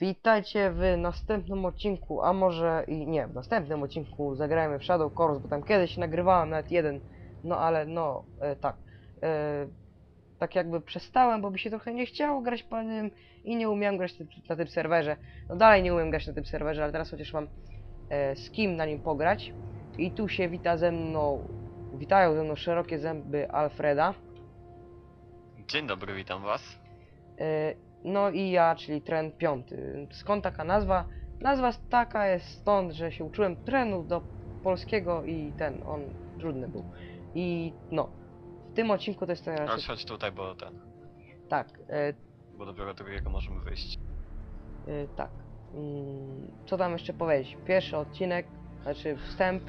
Witajcie w następnym odcinku, a może i nie, w następnym odcinku zagrajmy w Shadow Course, bo tam kiedyś nagrywałem nawet jeden, no ale no, e, tak. E, tak jakby przestałem, bo mi się trochę nie chciało grać po nim i nie umiałem grać ty- na tym serwerze. No dalej nie umiem grać na tym serwerze, ale teraz chociaż mam e, z kim na nim pograć. I tu się wita ze mną, witają ze mną szerokie zęby Alfreda. Dzień dobry, witam was. E, No i ja, czyli tren piąty. Skąd taka nazwa? Nazwa taka jest stąd, że się uczyłem trenu do polskiego i ten, on trudny był. I no, w tym odcinku to jest Chodź, raczej... chodź tutaj, bo ten, Tak, e, bo dopiero drugiego możemy wyjść. e, tak. Mm, Co tam jeszcze powiedzieć? Pierwszy odcinek, znaczy wstęp.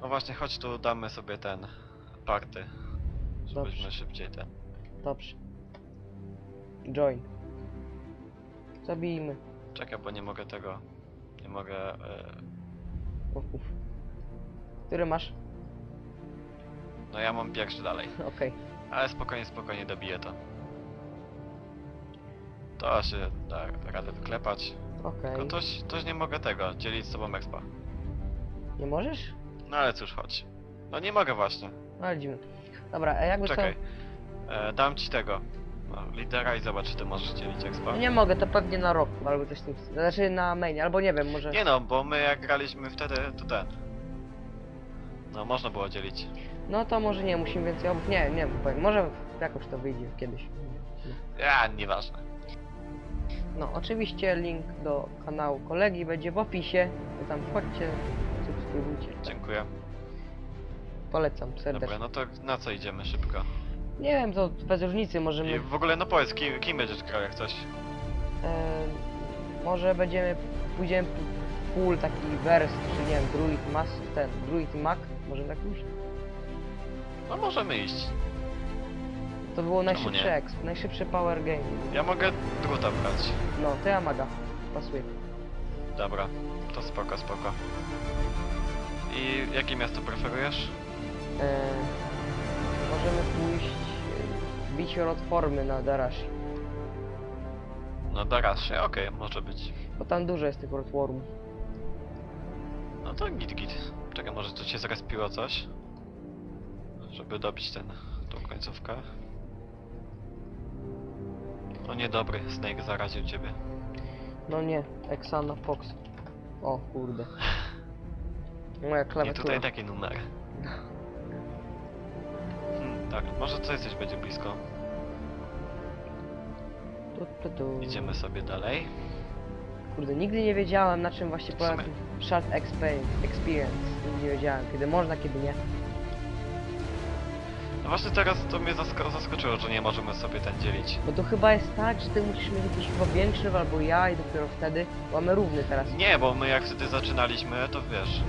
No właśnie, chodź tu, damy sobie ten party, żebyśmy Dobrze. szybciej ten. Dobrze. Join. Zabijmy. Czekaj, bo nie mogę tego, nie mogę, e, uf. Który masz? no ja mam pierwszy dalej. Okej. Ale spokojnie, spokojnie dobiję to. To się da radę wyklepać. Okej. Tylko toś, toś nie mogę tego, dzielić z sobą expa. Nie możesz? No ale cóż, chodź. No nie mogę właśnie. No ale dziwne. Dobra, a jakby Czekaj. E, dam ci tego. No, lidera i zobacz, czy ty możesz dzielić expa. No nie mogę, to pewnie na rok, albo coś w tym stylu. Znaczy na mainie, albo nie wiem, może... Nie no, bo my jak graliśmy wtedy, to ten. No, można było dzielić. No to może nie, musimy więcej obok... Nie, nie, powiem, może jakoś to wyjdzie kiedyś. Ja, nieważne. no, oczywiście link do kanału kolegi będzie w opisie, to tam wchodźcie, subskrybujcie. Dziękuję. Polecam serdecznie. Dobra, no to na co idziemy szybko? Nie wiem, to bez różnicy, możemy... I w ogóle, no powiedz, kim, kim będziesz grał jak coś? E, może będziemy, pójdziemy full taki wers, czy nie wiem, druid mas, ten, druid mag, może tak już? No możemy iść. To było nie? exp, najszybszy power game. Ja mogę druta brać. No, to ja maga, pasuje. Dobra, to spoko, spoko. I jakie miasto preferujesz? E, możemy pójść, bić od formy na Darashi, No Daraszy, okej, może być. bo tam dużo jest tych Wormów. No to git git. Czekaj, może tu się zrespiło coś? Żeby dobić ten, tą końcówkę. O niedobry, Snake zaraził ciebie. No nie, Exana Fox. O kurde. Moja Nie klawiatura. tutaj taki numer. Tak, może coś coś będzie blisko. Tu, tu, tu. Idziemy sobie dalej. Kurde, nigdy nie wiedziałem na czym właśnie polega sumie- ten short expe- experience. Nigdy nie wiedziałem, kiedy można, kiedy nie. No właśnie teraz to mnie zasko zaskoczyło, że nie możemy sobie ten dzielić. Bo to chyba jest tak, że ty musisz mieć jakiś chyba większy albo ja i dopiero wtedy mamy równy teraz. Nie, bo my jak wtedy zaczynaliśmy, to wiesz.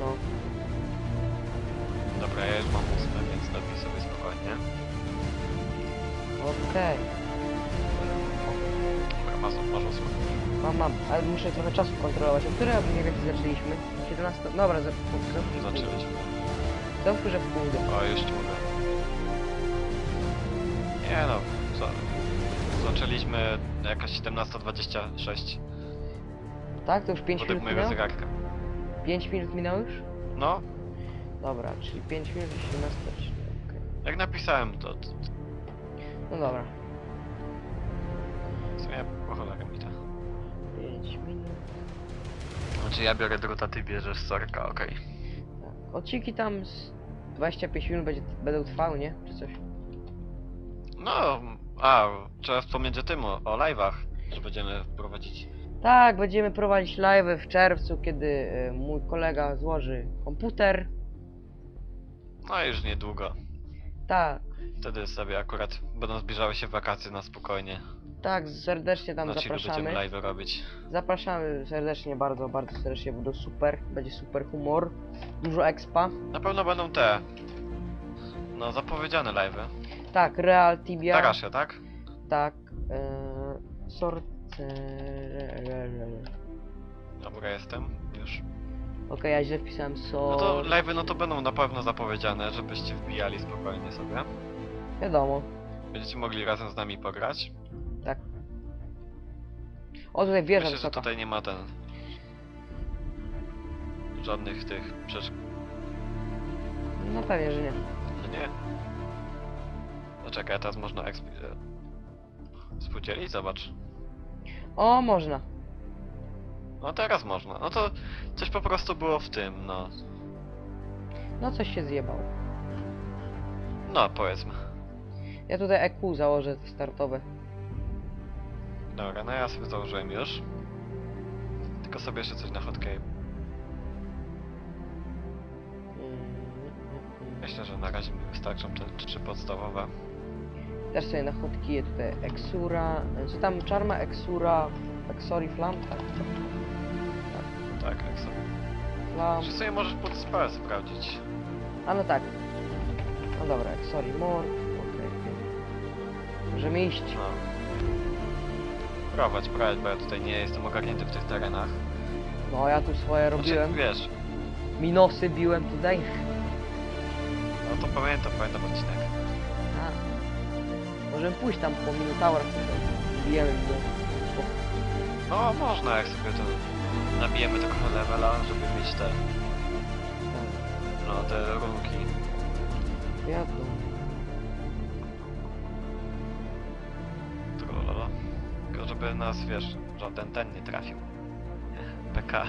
No. Dobra, ja już mam ósme, więc dobiję sobie spokojnie. Okej. Dobra, masz, masz ósme. Mam, mam. Ale muszę trochę czasu kontrolować. O której mniej więcej zaczęliśmy? 17. Dobra, za, za, za, Zaczęliśmy. Załóżmy, że w pół. O, już ci mówię. Nie no, co? Zaczęliśmy jakaś 17.26 Tak? To już 5 według minut mojego minęło? zegarka. 5 minut minęło już? No, Dobra, czyli 5 minut i 17. Okej. jak napisałem to, to No dobra. w sumie po cholerę mi to. 5 minut. Znaczy ja biorę druta, ty bierzesz sorka, okej. Tak. Odcinki tam z 25 minut będzie, będą trwały, nie? Czy coś? No, a, trzeba wspomnieć o tym, o, o live'ach, że będziemy prowadzić. Tak, będziemy prowadzić live w czerwcu, kiedy e, mój kolega złoży komputer. No już niedługo. Tak, Wtedy sobie akurat będą zbliżały się wakacje na spokojnie. tak, serdecznie tam Na chillu będziemy zapraszamy. live robić. Zapraszamy serdecznie, bardzo, bardzo serdecznie, bo to super. Będzie super humor, dużo expa. Na pewno będą te. No, zapowiedziane live'y. Tak, Real Tibia. Tarasza, tak? Tak, e, Sorcerer. Dobra, jestem. Już. Okej, ja źle wpisałem No to so... live'y, no to będą na pewno zapowiedziane, żebyście wbijali spokojnie sobie. Wiadomo, Będziecie mogli razem z nami pograć. tak. O, tutaj wieża Myślę, że wysoka. tutaj nie ma ten... Żadnych tych przecież... No pewnie, że nie. No nie. No czekaj, a teraz można exp... e, Współdzielić? Zobacz. O, można. No teraz można. No to coś po prostu było w tym, no. No coś się zjebało. No, powiedzmy. Ja tutaj EQ założę te startowe. Dobra, no ja sobie założyłem już. Tylko sobie jeszcze coś na. Mm, Myślę, że na razie mi wystarczą te trzy podstawowe. Też sobie na hotkiję tutaj Exura. Co tam? Charma, Exura, Exori Flam? Tak. Tak, jak sobie. Flam. Czy sobie możesz pod spell sprawdzić? A no tak. No dobra, Exori Morph. Okej, okej. Możemy iść. No. Prowadź, prowadź, bo ja tutaj nie jestem ogarnięty w tych terenach. No ja tu swoje robiłem. Znaczy, wiesz, Minosy biłem tutaj. no to pamiętam, pamiętam odcinek. A. Możemy pójść tam po Minotaurach tutaj. Bijemy go. No, można, jak sobie to nabijemy tego levela, żeby mieć te, no, te runki. Wiadomo. Trollolo. Tylko żeby nas, wiesz, żaden ten nie trafił. PK.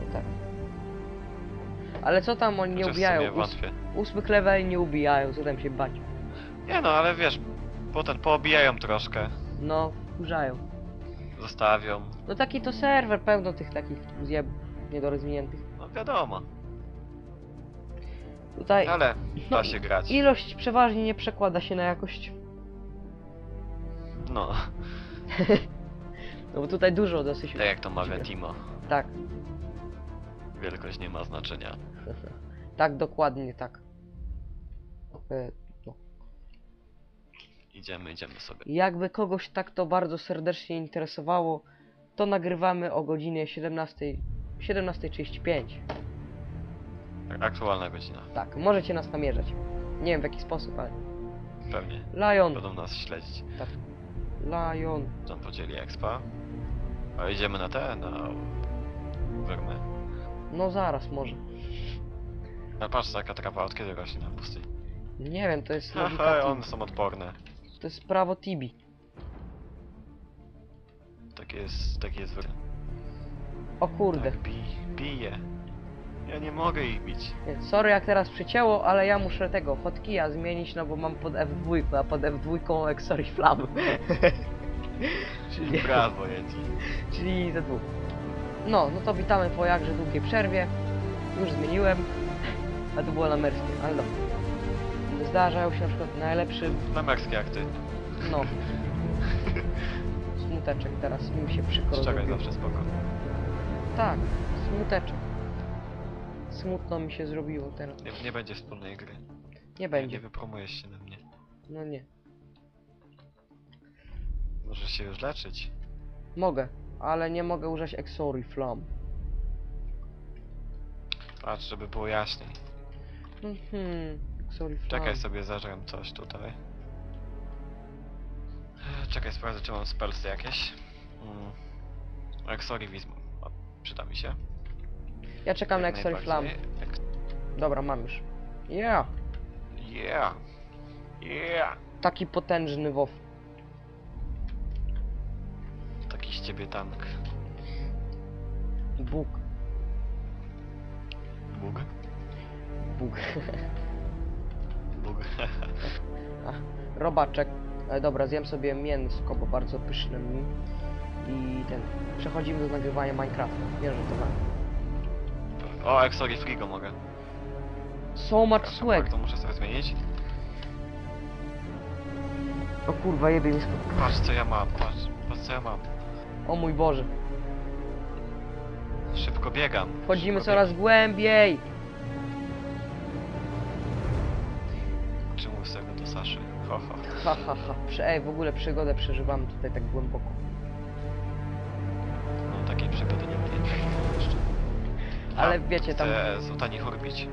No tak. Ale co tam oni nie Chociaż w ubijają? Ós wątpię. ósmych level nie ubijają, co tam się bać? Nie no, ale wiesz, potem poobijają troszkę, No, wkurzają. Zostawią. No taki to serwer, pełno tych takich zjebów niedorozwiniętych. No wiadomo. Tutaj Ale no, da się grać. ilość przeważnie nie przekłada się na jakość. No, No bo tutaj dużo dosyć. tak jak to mawia Timo. Tak, Wielkość nie ma znaczenia. tak dokładnie tak. E, No. Idziemy, idziemy sobie. Jakby kogoś tak to bardzo serdecznie interesowało, to nagrywamy o godzinie 17. 17.35. Aktualna godzina. Tak, możecie nas namierzać. Nie wiem w jaki sposób, ale. Pewnie. Lion! Będą nas śledzić. Lion! Tam podzieli expa. A idziemy na te, na... Wyrmy. No zaraz może. A patrz, taka trawa od kiedy rośnie na pustyni. Nie wiem, to jest logika Tibi. one są odporne. To jest prawo Tibi. Takie jest, takie jest. O kurde. Tak, bij, bije. Ja nie mogę ich bić. Nie, Sorry jak teraz przycięło, ale ja muszę tego hotkija zmienić, no bo mam pod F2, a pod F2 Exori Flam. czyli, Brawo, Yeti. czyli ze dwóch. No, no to witamy po jakże długiej przerwie. Już zmieniłem. A to było na merskie, ale dobra. Zdarzają się na przykład najlepszy, Namerskie jak ty. no. Smuteczek teraz mi się przykro Szczerze zrobiło. zawsze spoko. Tak, smuteczek. Smutno mi się zrobiło teraz. Nie, nie będzie wspólnej gry. Nie będzie. Nie wypromujesz się na mnie. No nie. Możesz się już leczyć. Mogę, ale nie mogę użyć Exori Flam. Patrz, żeby było jaśniej. Mhm. Czekaj sobie, zażrem coś tutaj. Czekaj, sprawdzę czy mam spelsy jakieś. Mm. Exori wizm. O, Przyda mi się. Ja czekam na Jak Exori Flam. najbardziej. Ex- Dobra, mam już. Yeah! Yeah! Yeah! Taki potężny WoW. Taki z ciebie tank. Bóg. Bóg? Bóg. Robaczek. Ale dobra, zjem sobie mięsko, bo bardzo pyszne mi. I ten. Przechodzimy do nagrywania Minecrafta. Wiesz, że to ma. o, Exori Frigo mogę. So much swag. to muszę sobie zmienić. O kurwa, jebie mi spod... Patrz co ja mam, patrz. Patrz co ja mam. O mój Boże. Szybko biegam. Wchodzimy Szybko coraz głębiej. Ha, ha, ha. Prze Ej, w ogóle przygodę przeżywamy tutaj tak głęboko. No takiej przygody nie miałem jeszcze. Ale wiecie, tam... Chcę Zutani chorbić.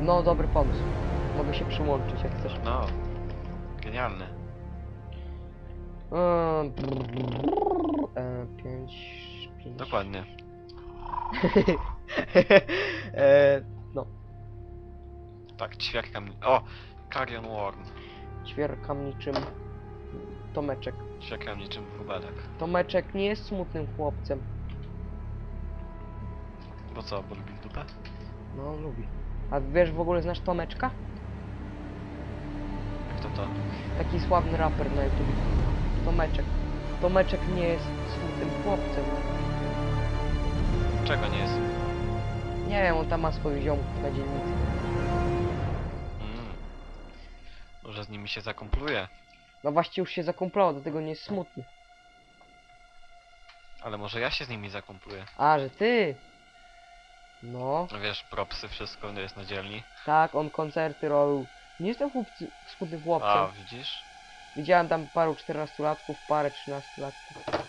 No, dobry pomysł. Mogę się przyłączyć, jak chcesz. No. Genialny. Eee. E, 5, 5. Dokładnie. e, no, Tak, ćwierkam... O! Carrion Worm. Ćwierkam niczym Tomeczek. Ćwierkam niczym wróbelek. Tomeczek nie jest smutnym chłopcem. Bo co, bo lubi dupę? No, lubi. A wiesz, w ogóle znasz Tomeczka? Jak to to? Taki sławny raper na YouTube. Tomeczek. Tomeczek nie jest smutnym chłopcem. Czego nie jest? Nie wiem, on tam ma swoich ziomków na dzielnicy. Nimi się zakumpluje, No właśnie już się zakumplował, dlatego nie jest smutny. ale może ja się z nimi zakumpluję. A, że ty! No, No wiesz, propsy, wszystko jest na dzielni. tak, on koncerty robił. Nie jestem chłopcy, smutnym chłopcem. A, widzisz? Widziałem tam paru 14-latków, parę 13-latków.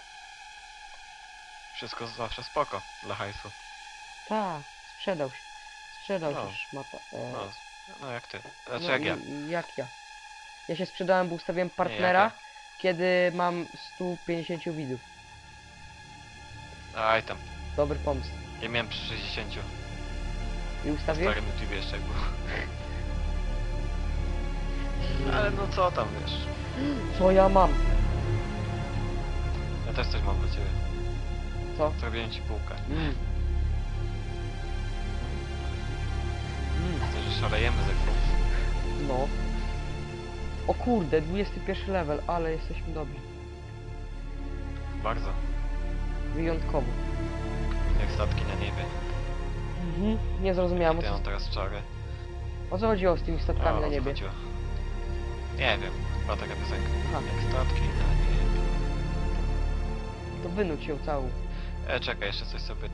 Wszystko zawsze spoko dla hajsu. Tak, sprzedał się. Sprzedał No. się szmata. E, No, no jak ty. Znaczy no jak ja. i- i Jak ja? Ja się sprzedałem, bo ustawiłem partnera, ja. kiedy mam 150 widzów. Aj tam. Dobry pomysł. Ja miałem przy 60. I Na ustawiłem? starym YouTube jeszcze jak było. Ale no co tam wiesz? Co ja mam? Ja też coś mam dla ciebie. Co? Zrobiłem ci półkę. Mm. Mm. Widzę, że szalejemy ze grą. No. O kurde, 21 level, ale jesteśmy dobrzy. Bardzo. Wyjątkowo. Jak statki na niebie. Mhm. Nie zrozumiałem, o co, teraz czary. o co chodziło z tymi statkami na niebie. chodziło? Nie wiem. Była taka piosenka. Aha, Jak statki na niebie. to wynuć ją całą. E, czekaj, jeszcze coś sobie...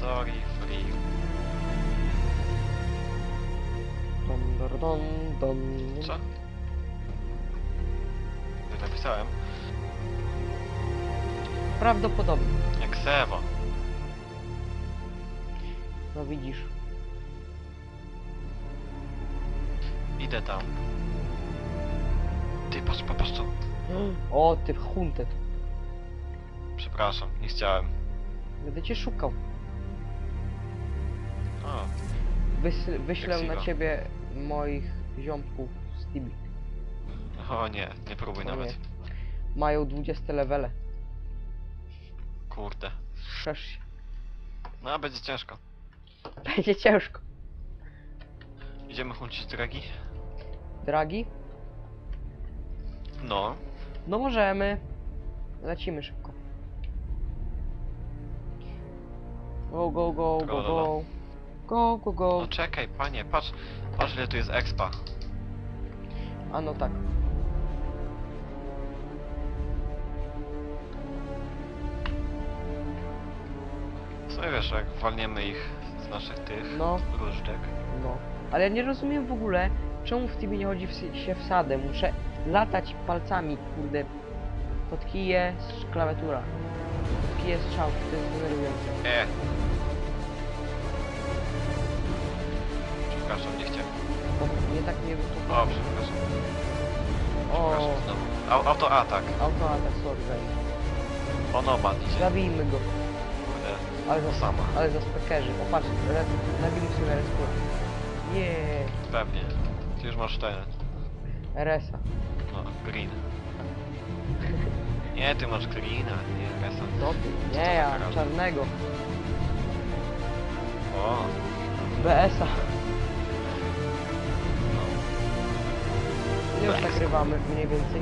Sorry, free. Dom, dom. Co? Gdy napisałem. Prawdopodobnie. Jak Sewo. No widzisz. Idę tam. Ty, patrz, popatrz to. O, ty huntet. Przepraszam, nie chciałem. Będę cię szukał. O, Wys wyślę na ciebie moich ziomków z Tibi. o nie, nie próbuj O nawet. nie. Mają 20 levele. Kurde. Szerz się. No, będzie ciężko. Będzie ciężko. Idziemy huncić dragi? Dragi? No. No możemy. Lecimy szybko. Go, go, go, go, go. Go, go, go. No czekaj, panie, patrz. Patrz ile tu jest expa. A no tak. Sumie wiesz, jak walniemy ich z naszych tych No. różdżek. No. Ale ja nie rozumiem w ogóle, czemu w Tibi nie chodzi w, się w sadę. Muszę latać palcami, kurde. Pod kije z klawiatura. Pod kije strzał, to jest denerwujące. E. Przepraszam, nie chciałem. Bo nie tak mnie O, wysłuchał. przepraszam. O, Przepraszam znowu. Au, auto atak. autoatak, sorry, guys. Onomad idzie. Zabijmy go. Kurde. Ale za, sama. ale za spekerzy. O patrz, re- zabili w sumie resport. Nie, Pewnie. Ty już masz ten. RS-a. No, green. Nie, ty masz greena, nie resa. Co ty? Nie, ja kara? czarnego. O, BS-a. Ile już nagrywamy mniej więcej?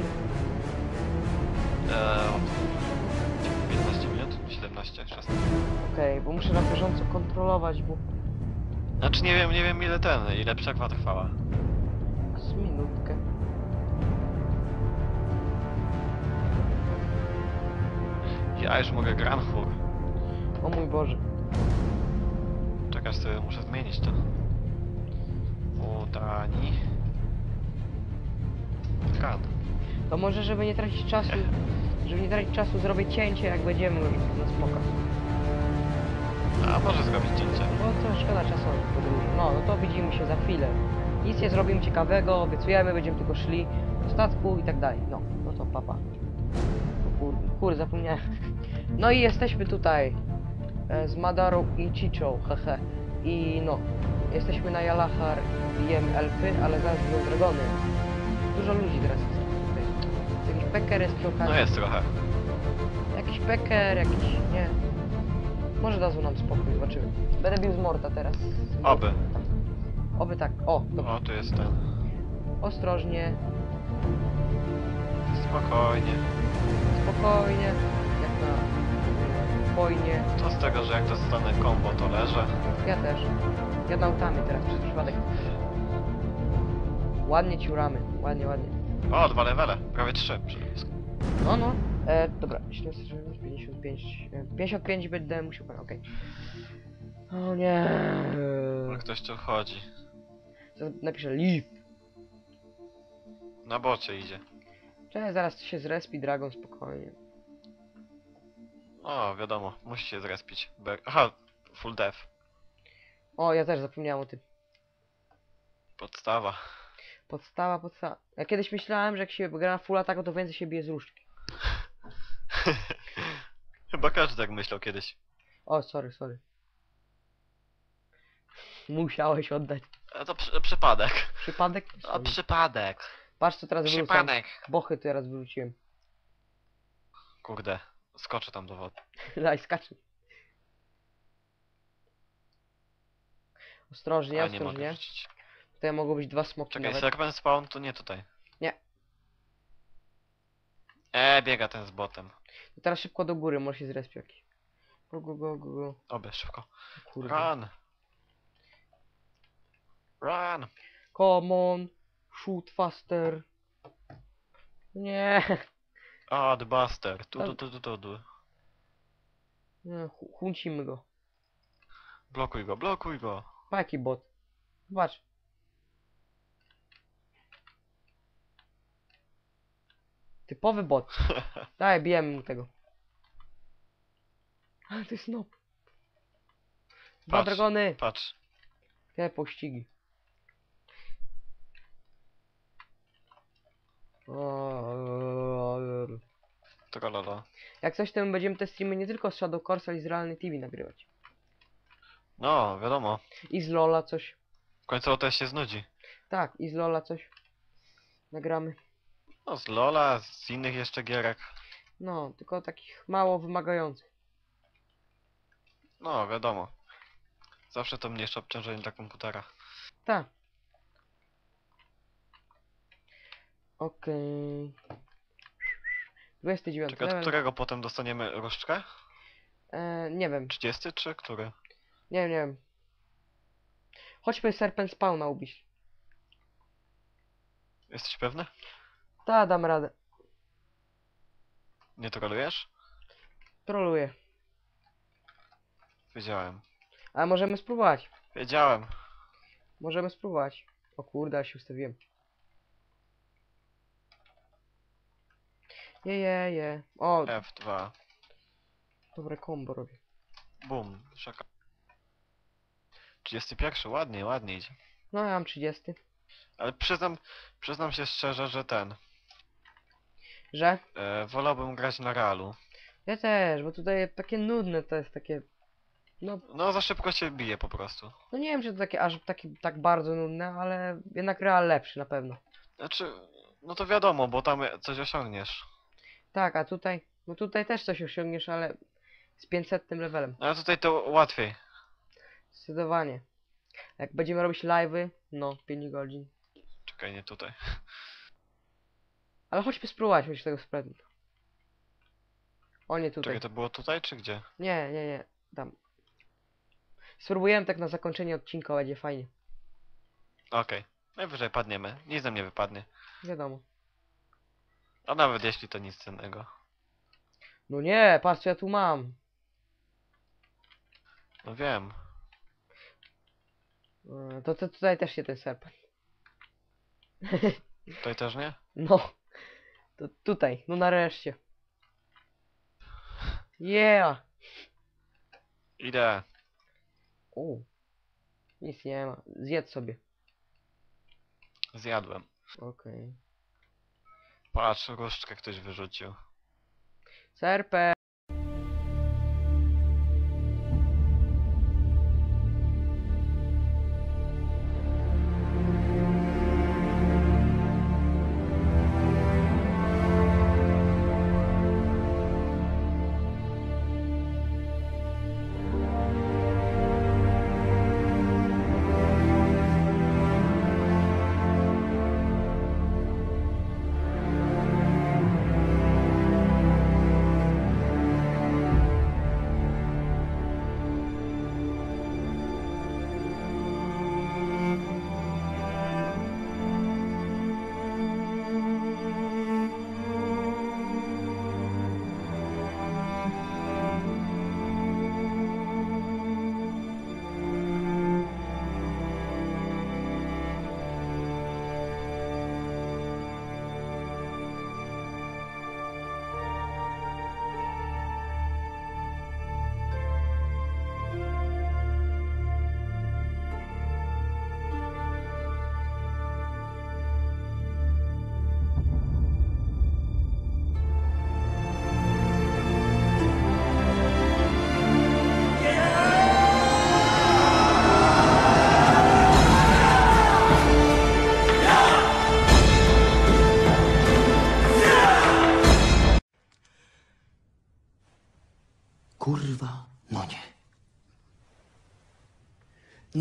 Eee, 15 minut? 17, 16. Okej, bo muszę na bieżąco kontrolować, bo Znaczy nie wiem, nie wiem ile ten, ile przerwa trwała. z minutkę. Ja już mogę Granhur. O mój Boże. Czekaj, sobie muszę zmienić to. Udani. To może, żeby nie tracić czasu, żeby nie tracić czasu, zrobię cięcie, jak będziemy już na smoka. A może zrobić cięcie. Bo to szkoda czasu podróży. No, no to widzimy się za chwilę. Nic nie zrobimy ciekawego, obiecujemy, będziemy tylko szli do statku i tak dalej. No, no to papa. O Kur, kur, zapomniałem. No i jesteśmy tutaj e, z Madarą i Chicho, hehe. I no, jesteśmy na Jalachar, bijemy elfy, ale zaraz będą dragony. Dużo ludzi teraz. Peker jest przy okazji. No jest trochę. Jakiś peker, jakiś, nie. Może dadzą nam spokój, zobaczymy. Będę bił z Morta teraz. Oby. Oby tak. O, dobra. O, tu jest ten. Ostrożnie, Spokojnie. spokojnie, jak na wojnie. To z tego, że jak dostanę combo, to leżę. Ja też. Jadę autami teraz przez przypadek. Ładnie ciuramy, ładnie, ładnie. O, dwa levele. Prawie trzy. przy blisku. No, no. E, dobra, 55. e, 55 będę musiał, okej. O nie. Ale Ktoś tu chodzi. Napiszę leave. Na bocie idzie. Cześć, zaraz się zrespi Dragon spokojnie. O, wiadomo. Musi się zrespić. Ber Aha, full death. O, ja też zapomniałem o tym. Podstawa. Podstawa, podstawa. Ja kiedyś myślałem, że jak się gra na full ataku, to więcej się bije z różdżki. Chyba każdy tak myślał kiedyś. O, sorry, sorry. Musiałeś oddać. A to przy przypadek. Przypadek? Sorry. przypadek. Patrz co teraz wrócam. Przypadek. Bochy teraz wróciłem. Kurde. Skoczę tam do wody. Daj, skacz. Ostrożnie, A ostrożnie. Wrócić. Tutaj mogą być dwa smoki Czekaj, nawet. serpent spawn to nie tutaj. Nie. E, biega ten z botem. To teraz szybko do góry, może się zrespić jakiś. Go, go, go, go, szybko. Kurde. Run! Run! Come on, shoot faster. Nie, O, the buster. Tu, tu, tu, tu, tu, tu. nie hu- huncimy go. Blokuj go, blokuj go. Pa jaki bot. Zobacz. Typowy bot. Daj, bijemy mu tego. Ale to jest noob. Dwa Patrz. dragony. Patrz. Te pościgi. O, Trololo. Jak coś, to my będziemy te streamy nie tylko z Shadow Course, ale i z realnej TV nagrywać. No, wiadomo. I z Lola coś. Końcowo też się znudzi. Tak, i z Lola coś. Nagramy. No, z Lola, z innych jeszcze gierek. No, tylko takich mało wymagających. No, wiadomo. Zawsze to mniejsze obciążenie dla komputera. Tak. Okej. 29 Czekaj, od level. którego potem dostaniemy różdżkę? E, nie wiem, 30 czy który? nie wiem, nie wiem. Chodźmy Serpent Spawna ubić. Jesteś pewny? Ta, dam radę. Nie trolujesz? Troluję. Wiedziałem. Ale możemy spróbować. Wiedziałem. Możemy spróbować. O kurde, ale się ustawiłem. Je, je, je. O, F2. dobre combo robię. Bum. Szaka. 31, ładnie, ładnie idzie. No, ja mam 30. Ale przyznam, przyznam się szczerze, że ten. Że? E, wolałbym grać na realu. Ja też, bo tutaj takie nudne to jest takie... No, No za szybko się bije po prostu. no nie wiem, czy to takie aż takie, tak bardzo nudne, ale jednak Real lepszy na pewno. Znaczy, no to wiadomo, bo tam coś osiągniesz. Tak, a tutaj, no tutaj też coś osiągniesz, ale z 500 levelem. No, Ale tutaj to łatwiej. Zdecydowanie. Jak będziemy robić live'y, no, 5 godzin. Czekaj, nie tutaj. Ale chodźmy spróbować choć tego spreadu. O nie tutaj. Czekaj, to było tutaj czy gdzie? Nie, nie, nie. Tam. Spróbujemy tak na zakończenie odcinka, będzie fajnie. Okej. Najwyżej padniemy. Nic nam nie wypadnie. Wiadomo. A nawet jeśli to nic cennego. No nie, patrz co ja tu mam. No wiem. E, To, to tutaj też się ten serpent. Tutaj też nie? No. To tutaj, no nareszcie. Yeah! Idę. O. Nic nie ma. Zjedz sobie. Zjadłem. Okej. Patrz, różdżkę ktoś wyrzucił. Serpe.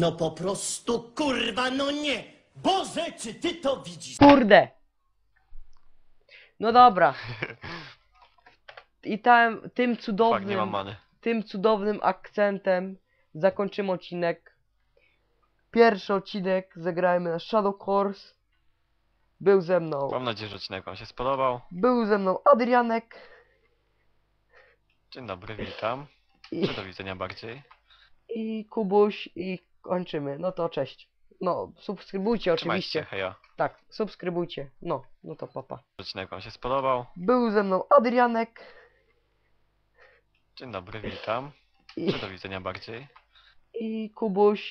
No po prostu kurwa, no nie! Boże, czy ty to widzisz? Kurde! No dobra. I tam, tym Fakt, nie cudownym, mam many. tym cudownym akcentem zakończymy odcinek. Pierwszy odcinek zagrajmy na Shadow Course. Był ze mną, Mam nadzieję, że odcinek wam się spodobał. był ze mną Adrianek Dzień dobry, witam. i, Czy do widzenia bardziej. i Kubuś i kończymy. No to cześć. No, subskrybujcie oczywiście. heja. Tak, subskrybujcie. No, no to papa. Odcinek wam się spodobał. Był ze mną Adrianek Dzień dobry, witam. i, do widzenia bardziej. i Kubuś